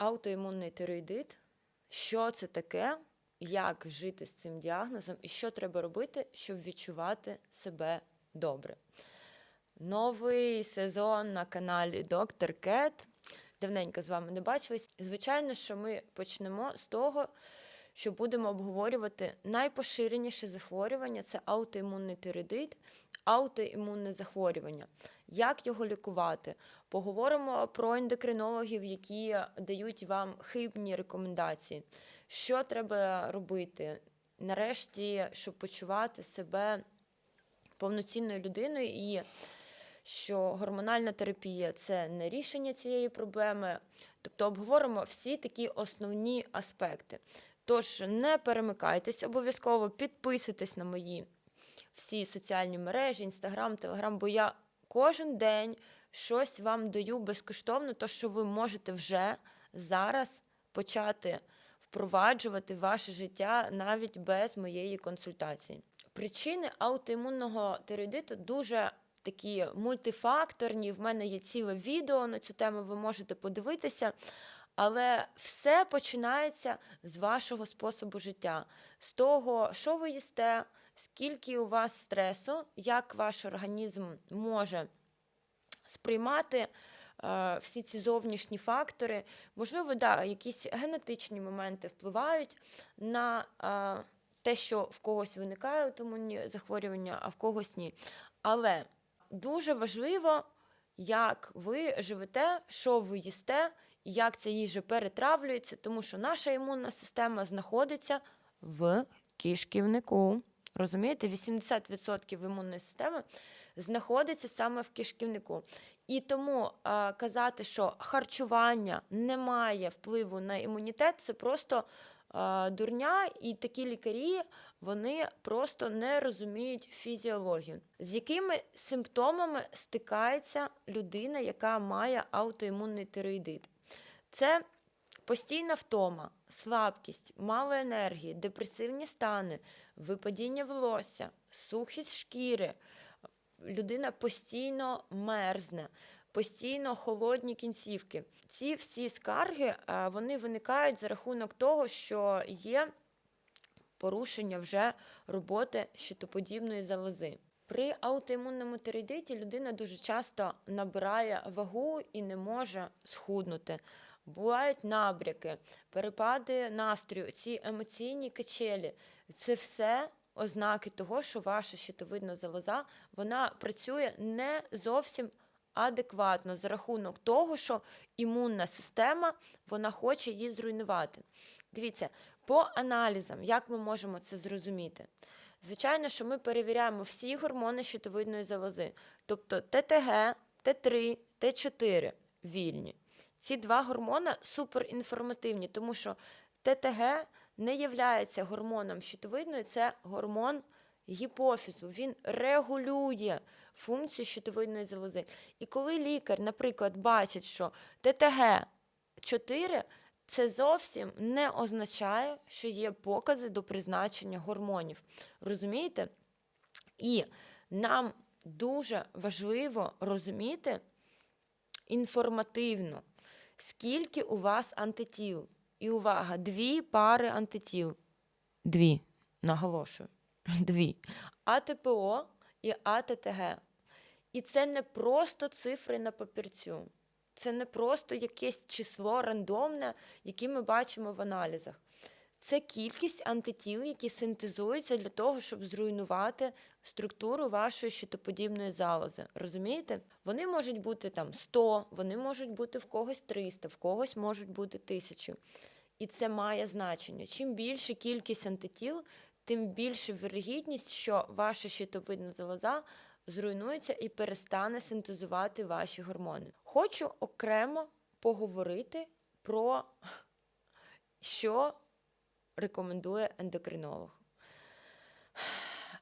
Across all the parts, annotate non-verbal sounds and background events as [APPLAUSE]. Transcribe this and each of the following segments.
Аутоімунний тироїдит. Що це таке? Як жити з цим діагнозом і що треба робити, щоб відчувати себе добре? Новий сезон на каналі Доктор Кет. Давненько з вами не бачились. Звичайно, що ми почнемо з того, що будемо обговорювати найпоширеніше захворювання це аутоімунний тироїдит, аутоімунне захворювання. Як його лікувати? Поговоримо про ендокринологів, які дають вам хибні рекомендації. Що треба робити? Нарешті, щоб почувати себе повноцінною людиною, і що гормональна терапія це не рішення цієї проблеми. Тобто обговоримо всі такі основні аспекти. Тож не перемикайтесь, обов'язково підписуйтесь на мої всі соціальні мережі, інстаграм, телеграм, бо я кожен день щось вам даю безкоштовно, то що ви можете вже зараз почати впроваджувати ваше життя навіть без моєї консультації. Причини аутоімунного тироїдиту дуже такі мультифакторні. В мене є ціле відео на цю тему, ви можете подивитися. Але все починається з вашого способу життя, з того, що ви їсте, скільки у вас стресу, як ваш організм може сприймати е, всі ці зовнішні фактори. Можливо, да, якісь генетичні моменти впливають на е, те, що в когось виникає аутоімунні захворювання, а в когось ні. Але дуже важливо, як ви живете, що ви їсте, як ця їжа перетравлюється, тому що наша імунна система знаходиться в кишківнику. Розумієте, 80% імунної системи знаходиться саме в кишківнику. І тому а, казати, що харчування не має впливу на імунітет, це просто а, дурня, і такі лікарі вони просто не розуміють фізіологію. З якими симптомами стикається людина, яка має аутоімунний тироїдит? Це постійна втома, слабкість, мало енергії, депресивні стани, випадіння волосся, сухість шкіри. Людина постійно мерзне, постійно холодні кінцівки. Ці всі скарги вони виникають за рахунок того, що є порушення вже роботи щитоподібної залози. При аутоімунному тироїдиті людина дуже часто набирає вагу і не може схуднути. Бувають набряки, перепади настрою, ці емоційні качелі. Це все ознаки того, що ваша щитовидна залоза вона працює не зовсім адекватно за рахунок того, що імунна система вона хоче її зруйнувати. Дивіться, по аналізам, як ми можемо це зрозуміти? Звичайно, що ми перевіряємо всі гормони щитовидної залози, тобто ТТГ, Т3, Т4 вільні. Ці два гормони суперінформативні, тому що ТТГ не є гормоном щитовидної, це гормон гіпофізу. Він регулює функцію щитовидної залози. І коли лікар, наприклад, бачить, що ТТГ 4, це зовсім не означає, що є покази до призначення гормонів. Розумієте? І нам дуже важливо розуміти інформативно, скільки у вас антитіл. І увага, дві пари антитіл. Дві, наголошую, [LAUGHS] дві. АТПО і АТТГ. І це не просто цифри на папірцю. Це не просто якесь число рандомне, яке ми бачимо в аналізах. Це кількість антитіл, які синтезуються для того, щоб зруйнувати структуру вашої щитоподібної залози. Розумієте? Вони можуть бути там 100, вони можуть бути в когось 300, в когось можуть бути тисячі. І це має значення. Чим більше кількість антитіл, тим більше вирогідність, що ваша щитовидна залоза зруйнується і перестане синтезувати ваші гормони. Хочу окремо поговорити про що рекомендує ендокринолог.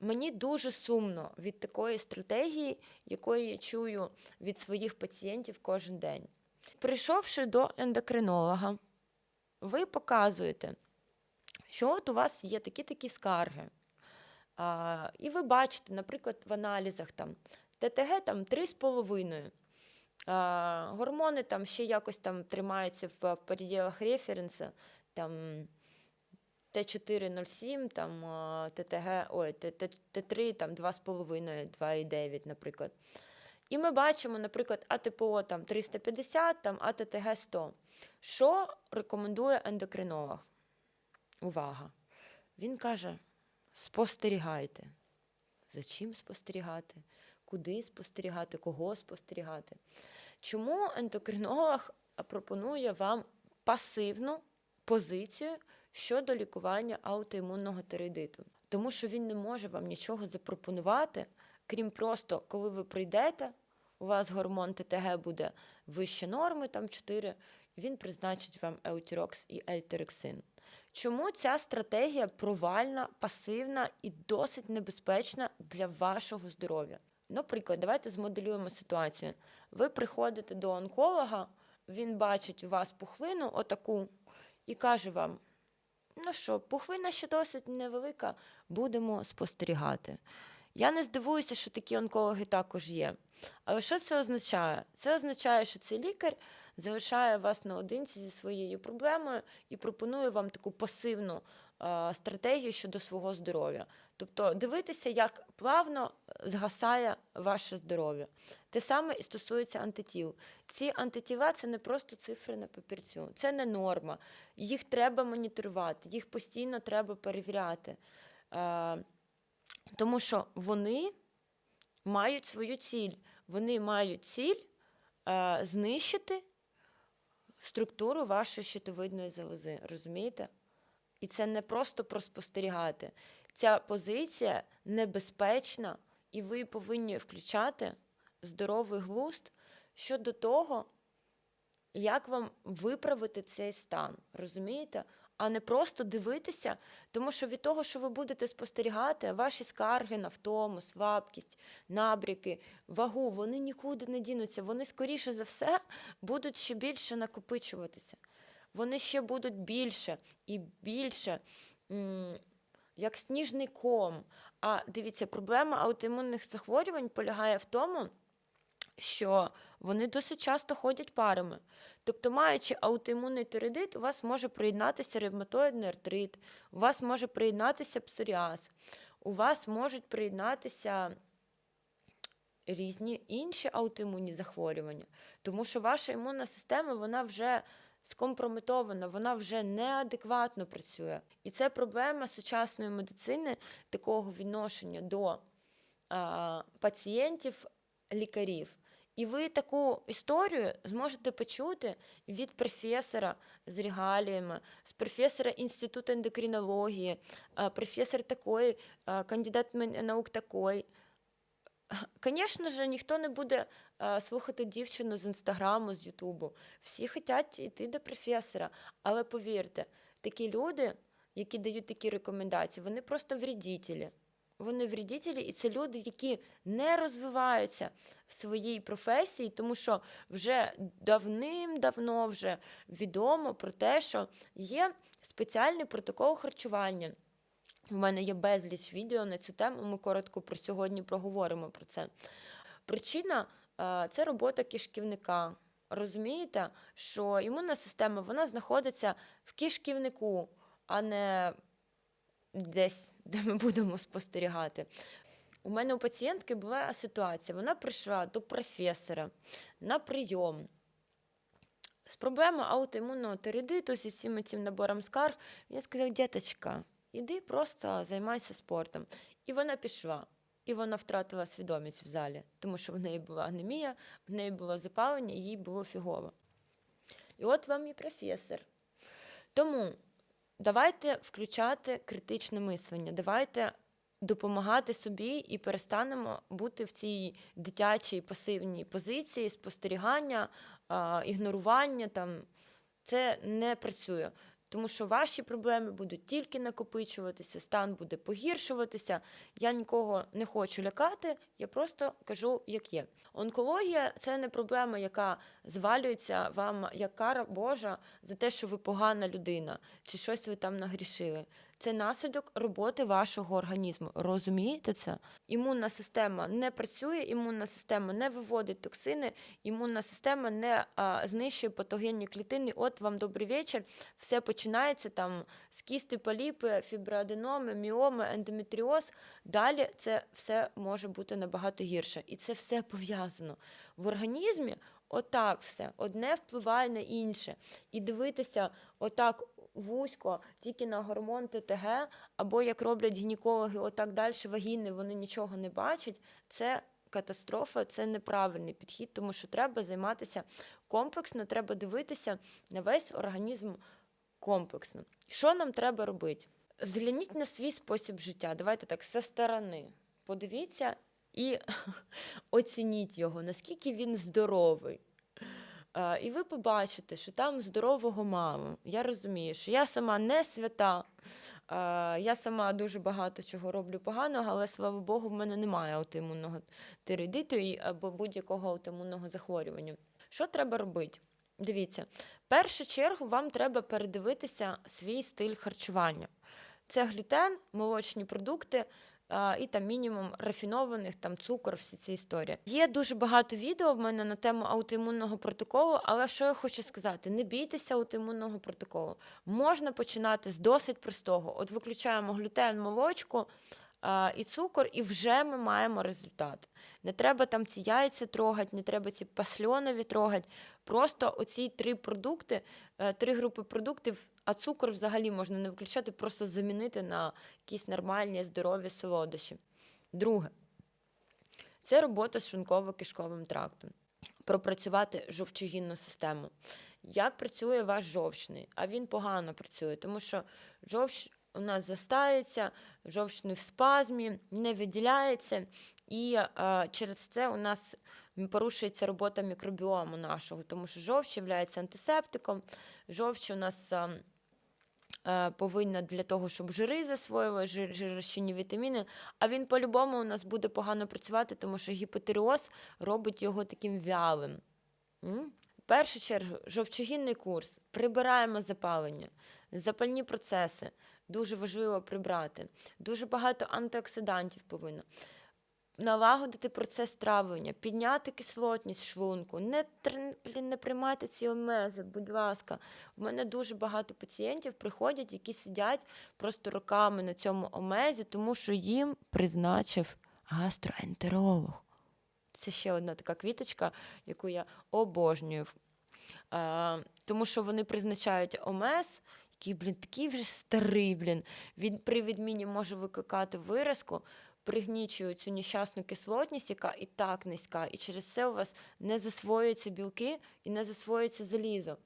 Мені дуже сумно від такої стратегії, якої я чую від своїх пацієнтів кожен день. Прийшовши до ендокринолога, ви показуєте, що от у вас є такі-такі скарги. А, І ви бачите, наприклад, в аналізах там ТТГ там 3,5. Гормони там ще якось там тримаються в переділах референсу. там Т407, там ТТГ, ой, Т3 там 2,5, 2,9, наприклад. І ми бачимо, наприклад, АТПО там 350, там АТТГ 100. Що рекомендує ендокринолог? Увага! Він каже: спостерігайте. За чим спостерігати? Куди спостерігати, кого спостерігати? Чому ендокринолог [LAUGHS] пропонує вам пасивну позицію? Щодо лікування аутоімунного тиреїдиту? Тому що він не може вам нічого запропонувати, крім просто, коли ви прийдете, у вас гормон ТТГ буде вище норми, там 4, він призначить вам еутірокс і ельтерексин. Чому ця стратегія провальна, пасивна і досить небезпечна для вашого здоров'я? Наприклад, давайте змоделюємо ситуацію. Ви приходите до онколога, він бачить у вас пухлину, отаку, і каже вам: ну що, пухлина ще досить невелика, будемо спостерігати. Я не здивуюся, що такі онкологи також є. Але що це означає? Це означає, що цей лікар залишає вас наодинці зі своєю проблемою і пропонує вам таку пасивну е, стратегію щодо свого здоров'я. Тобто дивитися, як плавно згасає ваше здоров'я. Те саме і стосується антитіл. Ці антитіла це не просто цифри на папірцю, це не норма. Їх треба моніторувати, їх постійно треба перевіряти. Е, тому що вони мають свою ціль. Вони мають ціль е, знищити структуру вашої щитовидної залози. Розумієте? І це не просто про спостерігати. Ця позиція небезпечна, і ви повинні включати здоровий глузд щодо того, як вам виправити цей стан. Розумієте? А не просто дивитися, тому що від того, що ви будете спостерігати, ваші скарги на втому, слабкість, набряки, вагу, вони нікуди не дінуться. Вони, скоріше за все, будуть ще більше накопичуватися. Вони ще будуть більше і більше, як сніжний ком. А дивіться, проблема аутоімунних захворювань полягає в тому, що вони досить часто ходять парами. Тобто, маючи аутоімунний тиреїдит, у вас може приєднатися ревматоїдний артрит, у вас може приєднатися псоріаз, у вас можуть приєднатися різні інші аутоімунні захворювання, тому що ваша імунна система вона вже скомпрометована, вона вже неадекватно працює. І це проблема сучасної медицини, такого відношення до а, пацієнтів, лікарів. І ви таку історію зможете почути від професора з регаліями, з професора Інституту ендокринології, професор такий, а, кандидат наук такий. Звісно ж, ніхто не буде а, слухати дівчину з інстаграму, з Ютубу. Всі хочуть йти до професора. Але повірте, такі люди, які дають такі рекомендації, вони просто вредителі. Вони вредителі, і це люди, які не розвиваються в своїй професії, тому що вже давним-давно вже відомо про те, що є спеціальний протокол харчування. У мене є безліч відео на цю тему. Ми коротко про сьогодні проговоримо про це. Причина е, це робота кишківника. Розумієте, що імунна система вона знаходиться в кишківнику, а не десь, [LAUGHS] де ми будемо спостерігати. У мене у пацієнтки була ситуація. Вона прийшла до професора на прийом з проблемою аутоімунного тиреїдиту, зі всім цим набором скарг. Він сказав: діточка, іди просто займайся спортом. І вона пішла. І вона втратила свідомість в залі, тому що в неї була анемія, в неї було запалення, їй було фігово. І от вам і професор. Тому давайте включати критичне мислення, давайте допомагати собі і перестанемо бути в цій дитячій пасивній позиції спостерігання, ігнорування. Там. Це не працює. Тому що ваші проблеми будуть тільки накопичуватися, стан буде погіршуватися. Я нікого не хочу лякати, я просто кажу, як є. Онкологія це не проблема, яка звалюється вам як кара Божа за те, що ви погана людина, чи щось ви там нагрішили. Це наслідок роботи вашого організму. Розумієте це? Імунна система не працює, імунна система не виводить токсини, імунна система не а, знищує патогенні клітини. От вам добрий вечір. Все починається там з кісти, поліпи, фіброаденоми, міоми, ендометріоз. Далі це все може бути набагато гірше. І це все пов'язано в організмі. Отак все одне впливає на інше, і дивитися отак вузько тільки на гормон ТТГ, або як роблять гінекологи, отак далі вагіни, вони нічого не бачать. Це катастрофа, це неправильний підхід, тому що треба займатися комплексно, треба дивитися на весь організм комплексно. Що нам треба робити? Взгляніть на свій спосіб життя. Давайте так, зі сторони. Подивіться і [LAUGHS] оцініть його, наскільки він здоровий. І ви побачите, що там здорового мало. Я розумію, що я сама не свята, я сама дуже багато чого роблю поганого, але слава Богу, в мене немає аутоімунного тиреїдиту або будь-якого аутоімунного захворювання. Що треба робити? Дивіться, в першу чергу вам треба передивитися свій стиль харчування. Це глютен, молочні продукти, і там мінімум рафінованих, там цукор, всі ці історії. Є дуже багато відео в мене на тему аутоімунного протоколу, але що я хочу сказати: не бійтеся аутоімунного протоколу. Можна починати з досить простого. От виключаємо глютен, молочку. І цукор, і вже ми маємо результат. Не треба там ці яйця трогати, не треба ці пасльонові трогати. Просто оці три продукти, е, три групи продуктів, а цукор взагалі можна не виключати, просто замінити на якісь нормальні, здорові солодощі. Друге, це робота з шлунково-кишковим трактом. Пропрацювати жовчогінну систему. Як працює ваш жовчний? А він погано працює, тому що жовч у нас застається, жовчний в спазмі, не виділяється, і е, через це у нас порушується робота мікробіому нашого, тому що жовч є антисептиком, жовч у нас. е, е, Повинна для того, щоб жири засвоювали, жир, жиророзчинні вітаміни, а він по-любому у нас буде погано працювати, тому що гіпотереоз робить його таким вялим. В першу чергу, жовчогінний курс. Прибираємо запалення, запальні процеси. Дуже важливо прибрати. Дуже багато антиоксидантів повинно. Налагодити процес травлення, підняти кислотність шлунку, не, блін, не приймайте ці омези, будь ласка. У мене дуже багато пацієнтів приходять, які сидять просто роками на цьому омезі, тому що їм призначив гастроентеролог. Це ще одна така квіточка, яку я обожнюю. А, тому що вони призначають омез, який, блін, такий вже старий, блін. Він при відміні може викликати виразку, пригнічує цю нещасну кислотність, яка і так низька, і через це у вас не засвоюються білки і не засвоюється залізо.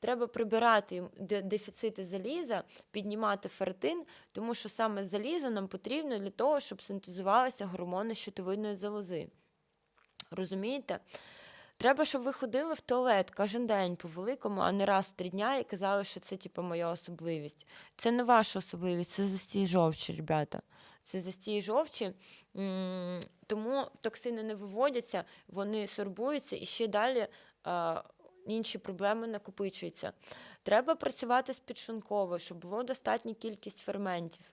Треба прибирати дефіцити заліза, піднімати ферритин, тому що саме залізо нам потрібно для того, щоб синтезувалися гормони щитовидної залози. Розумієте? Треба, щоб ви ходили в туалет кожен день по великому, а не раз в три дня і казали, що це типу, моя особливість. Це не ваша особливість, це застій жовчі, ребята. Це застій жовчі, тому токсини не виводяться, вони сорбуються і ще далі а, інші проблеми накопичуються. Треба працювати з підшлунковою, щоб було достатня кількість ферментів.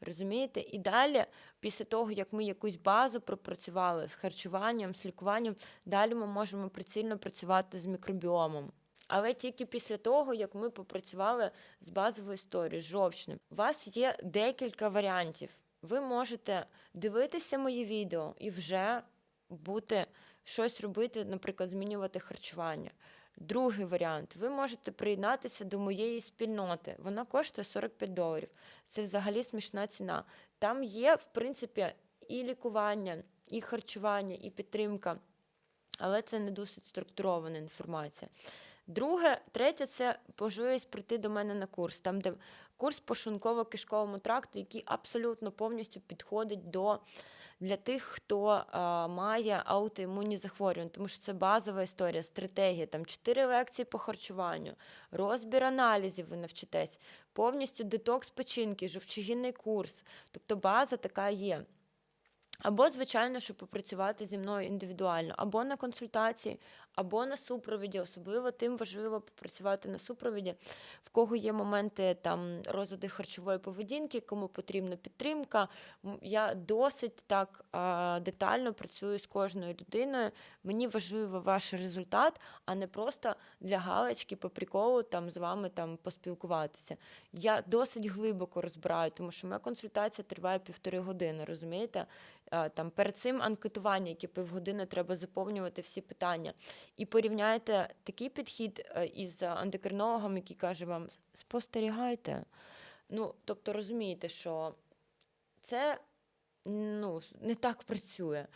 Розумієте? І далі, після того, як ми якусь базу пропрацювали з харчуванням, з лікуванням, далі ми можемо прицільно працювати з мікробіомом. Але тільки після того, як ми попрацювали з базовою історією, з жовчним. У вас є декілька варіантів. Ви можете дивитися мої відео і вже бути щось робити, наприклад, змінювати харчування. Другий варіант: ви можете приєднатися до моєї спільноти. Вона коштує 45 доларів. Це взагалі смішна ціна. Там є, в принципі, і лікування, і харчування, і підтримка, але це не досить структурована інформація. Друге, третє це можливість прийти до мене на курс, там, де курс по шлунково-кишковому тракту, який абсолютно повністю підходить до для тих, хто а, має аутоімунні захворювання, тому що це базова історія, стратегія. Там чотири лекції по харчуванню, розбір аналізів ви навчитесь, повністю детокс печінки, жовчогінний курс. Тобто база така є. Або, звичайно, щоб попрацювати зі мною індивідуально, або на консультації, або на супровіді. Особливо тим важливо попрацювати на супровіді, в кого є моменти там розлади харчової поведінки, кому потрібна підтримка. Я досить так детально працюю з кожною людиною. Мені важливо ваш результат, а не просто для галочки по приколу там з вами там поспілкуватися. Я досить глибоко розбираю, тому що моя консультація триває півтори години, розумієте? Там перед цим анкетування, яке півгодини треба заповнювати всі питання. І порівняйте такий підхід е, із ендокринологом, який каже вам: спостерігайте. Ну, тобто розумієте, що це ну, не так працює.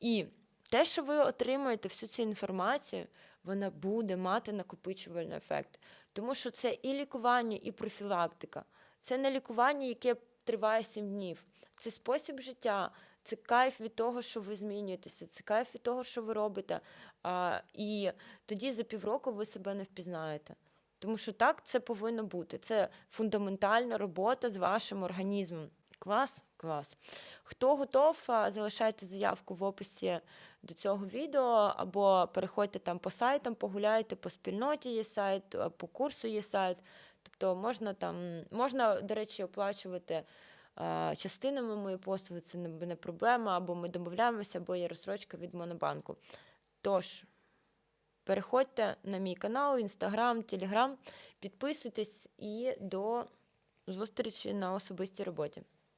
І те, що ви отримуєте всю цю інформацію, вона буде мати накопичувальний ефект. Тому що це і лікування, і профілактика. Це не лікування, яке триває 7 днів. Це спосіб життя, це кайф від того, що ви змінюєтеся, це кайф від того, що ви робите. А, і тоді за півроку ви себе не впізнаєте. Тому що так це повинно бути. Це фундаментальна робота з вашим організмом. Клас, клас. Хто готов, залишайте заявку в описі до цього відео, або переходьте там по сайтам, погуляйте по спільноті є сайт, по курсу є сайт. Тобто можна там, можна, до речі, оплачувати частинами мої послуги, це не проблема, або ми домовляємося, або є розсрочка від Монобанку. Тож, переходьте на мій канал, інстаграм, телеграм, підписуйтесь і до зустрічі на особистій роботі.